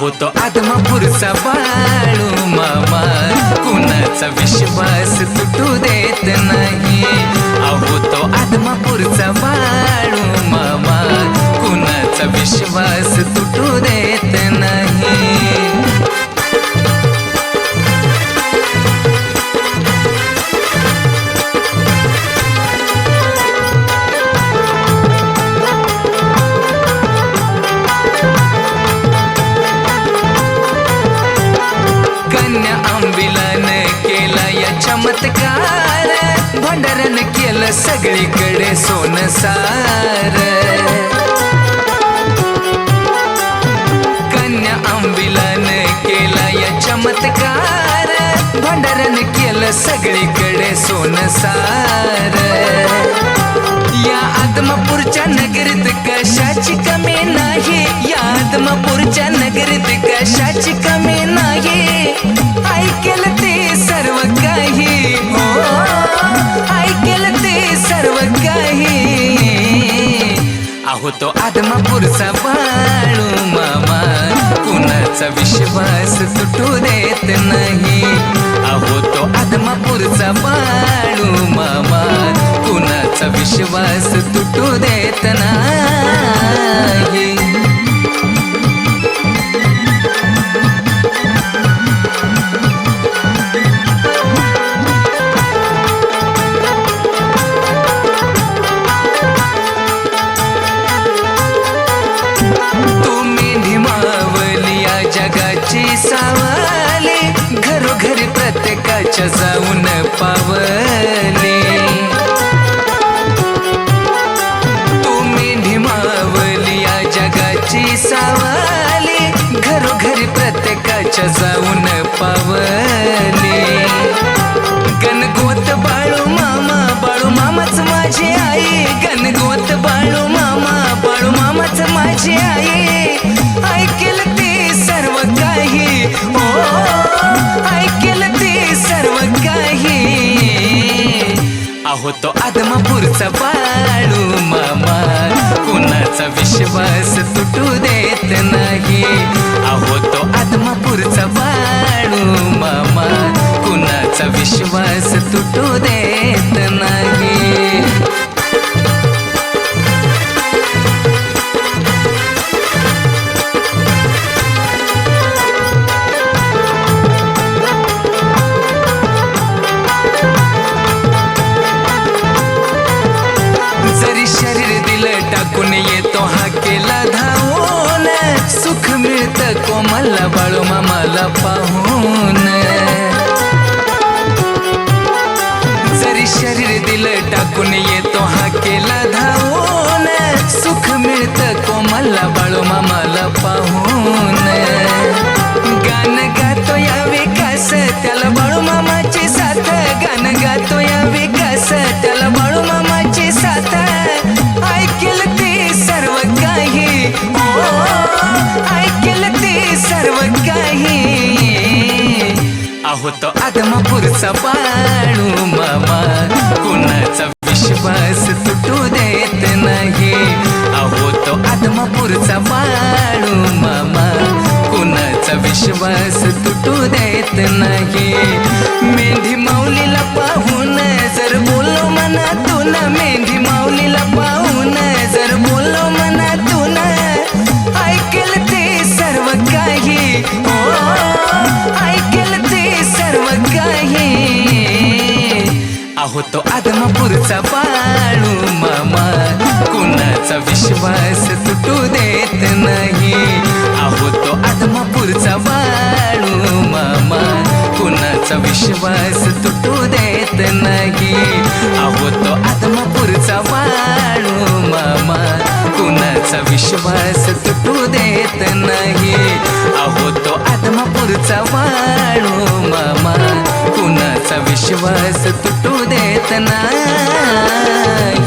होतो तो पुरसा बाळू मामा. कुणाचा विश्वास तुटू दे सगळीकडे सोनसार कन्या आंबिलान केला या चमत्कार. भंडारन केलं सगळीकडे सोनसार या आदमापूरच्या नगरीत कशाची कमी नाही? होतो आदमापूरचा बाळू मामा. कुणाचा विश्वास तुटू देत नाही. आहो तो आदमापूरचा बाळू मामा. कुणाचा विश्वास तुटू देत नाही. प्रत्येकाच्या जाऊन पावले. तुम्ही निमावली या जगाची सावली. घरोघरी प्रत्येकाच्या जाऊन पावले. गणगोत बाळू मामा बाळू मामाच माझी होतो आदमापूरचा बाळू मामा. कुणाचा विश्वास तुटू देत नाही. आहो तो आदमापूरचा बाळू मामा. कुणाचा विश्वास मिळतं कोमलला बाळू मामाला पाहून आहोत तो आदमापूरचा बाळू मामा. कुणाचा विश्वास तुटू देत नाही. आहोत तो आदमापूरचा बाळू मामा. कुणाचा विश्वास तुटू देत नाही. मेंढी माऊलीला पाहून जर बोलो मनातून मेंढी होतो आदमापूरचा बाळू मामा. कुणाचा विश्वास तुटू देत नाही. आहो तो आदमापूरचा बाळू मामा. कुणाचा विश्वास तुटू देत नाही. आहो तो आदमापूरचा बाळू मामा. कुणाचा विश्वास तुटू देत नाही. आहो तो आदमापूरचा बाळू मामा. कुणाचा विश्वास तुटू देत নাই।